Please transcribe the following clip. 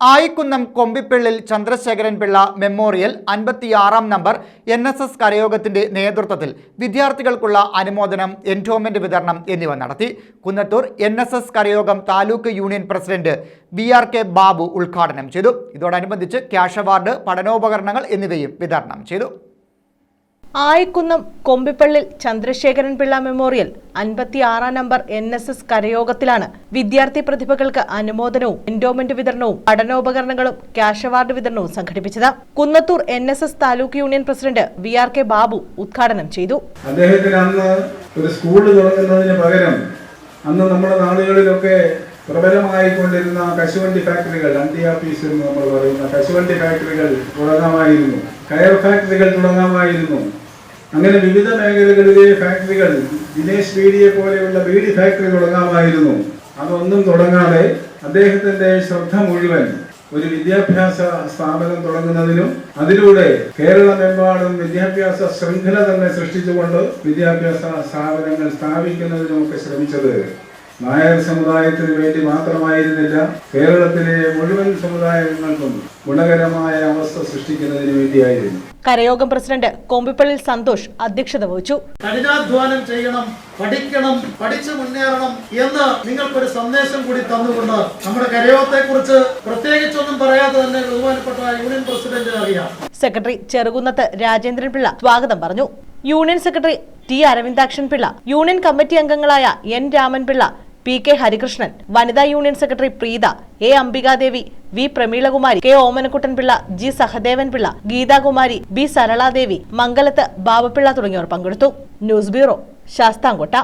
Ayikkunnam കൊമ്പിപ്പിള്ളിൽ Chandrasekharan Pillai memorial അൻപത്തിയാറാം number N S S കരയോഗത്തിന്റെ നേതൃത്വത്തിൽ വിദ്യാർത്ഥികൾക്കുള്ള അനുമോദനം എൻഡോമെന്റ് വിതരണം എന്നിവ നടത്തി. Kunnathur N S S കരയോഗം taluk union president B R K Babu ഉദ്ഘാടനം ചെയ്തു. ഇതോടനുബന്ധിച്ച് ക്യാഷ് അവാർഡ് പഠനോപകരണങ്ങൾ എന്നിവയും വിതരണം ചെയ്തു. ആയിക്കുന്നം കൊമ്പിപ്പള്ളിൽ ചന്ദ്രശേഖരൻ പിള്ള മെമ്മോറിയൽ അൻപത്തി ആറാം നമ്പർ എൻ എസ് എസ് കരയോഗത്തിലാണ് വിദ്യാർത്ഥി പ്രതിഭകൾക്ക് അനുമോദനവും എൻഡോമെന്റ് വിതരണവും പഠനോപകരണങ്ങളും ക്യാഷ് അവാർഡ് വിതരണവും സംഘടിപ്പിച്ചത്. Kunnathur N S S taluk union president V R K Babu ഉദ്ഘാടനം ചെയ്തു. അദ്ദേഹത്തിന് അന്ന് ഒരു സ്കൂൾ തുടങ്ങുന്നതിന് പകരം അന്ന് നമ്മുടെ നാടുകളിലൊക്കെ പ്രബലമായിക്കൊണ്ടിരുന്ന കശുവണ്ടി ഫാക്ടറികൾ അന്തി ആഫീസ് എന്ന് നമ്മൾ പറയുന്ന കശുവണ്ടി ഫാക്ടറികൾ തുടങ്ങാമായിരുന്നു. കയർ ഫാക്ടറികൾ തുടങ്ങാമായിരുന്നു. അങ്ങനെ വിവിധ മേഖലകളിലെ ഫാക്ടറികൾ ദിനേശ് ബീഡിയെ പോലെയുള്ള ബീഡി ഫാക്ടറി തുടങ്ങാമായിരുന്നു. അതൊന്നും തുടങ്ങാതെ അദ്ദേഹത്തിന്റെ ശ്രദ്ധ മുഴുവൻ ഒരു വിദ്യാഭ്യാസ സ്ഥാപനം തുടങ്ങുന്നതിനും അതിലൂടെ കേരളമെമ്പാടും വിദ്യാഭ്യാസ ശൃംഖല തന്നെ സൃഷ്ടിച്ചുകൊണ്ട് വിദ്യാഭ്യാസ സ്ഥാപനങ്ങൾ സ്ഥാപിക്കുന്നതിനുമൊക്കെ ശ്രമിച്ചത്. നായർ സമുദായത്തിന് വേണ്ടി മാത്രമായിരുന്നില്ല കേരളത്തിലെ മുഴുവൻ സമുദായങ്ങൾക്കും ഗുണകരമായ അവസ്ഥ സൃഷ്ടിക്കുന്നതിന് വേണ്ടിയായിരുന്നു. കരയോഗം പ്രസിഡന്റ് കോമ്പിപ്പള്ളി സന്തോഷ് അധ്യക്ഷത വഹിച്ചു. കഠിനാധ്വാനം ചെയ്യണം പഠിക്കണം പഠിച്ചു മുന്നേറണം എന്ന് നിങ്ങൾക്കൊരു സന്ദേശം കൂടി തന്നുകൊണ്ട് നമ്മുടെ കരയോഗത്തെ കുറിച്ച് പ്രത്യേകിച്ചൊന്നും പറയാതെ തന്നെ ബഹുമാനപ്പെട്ട യൂണിയൻ പ്രസിഡന്റ് അറിയാം. സെക്രട്ടറി ചെറുകുന്നത്ത് രാജേന്ദ്രൻ പിള്ള സ്വാഗതം പറഞ്ഞു. Union secretary T Aravindakshan Pillai union committee അംഗങ്ങളായ N Raman Pillai P K Harikrishnan വനിതാ union secretary Preetha A Ambikadevi V Pramilakumari K Omanakuttan Pillai G Sahadevan Pillai Geethakumari B Saraladevi Mangalath Babappilla തുടങ്ങിയവർ പങ്കെടുത്തു. News bureau Sasthamkotta.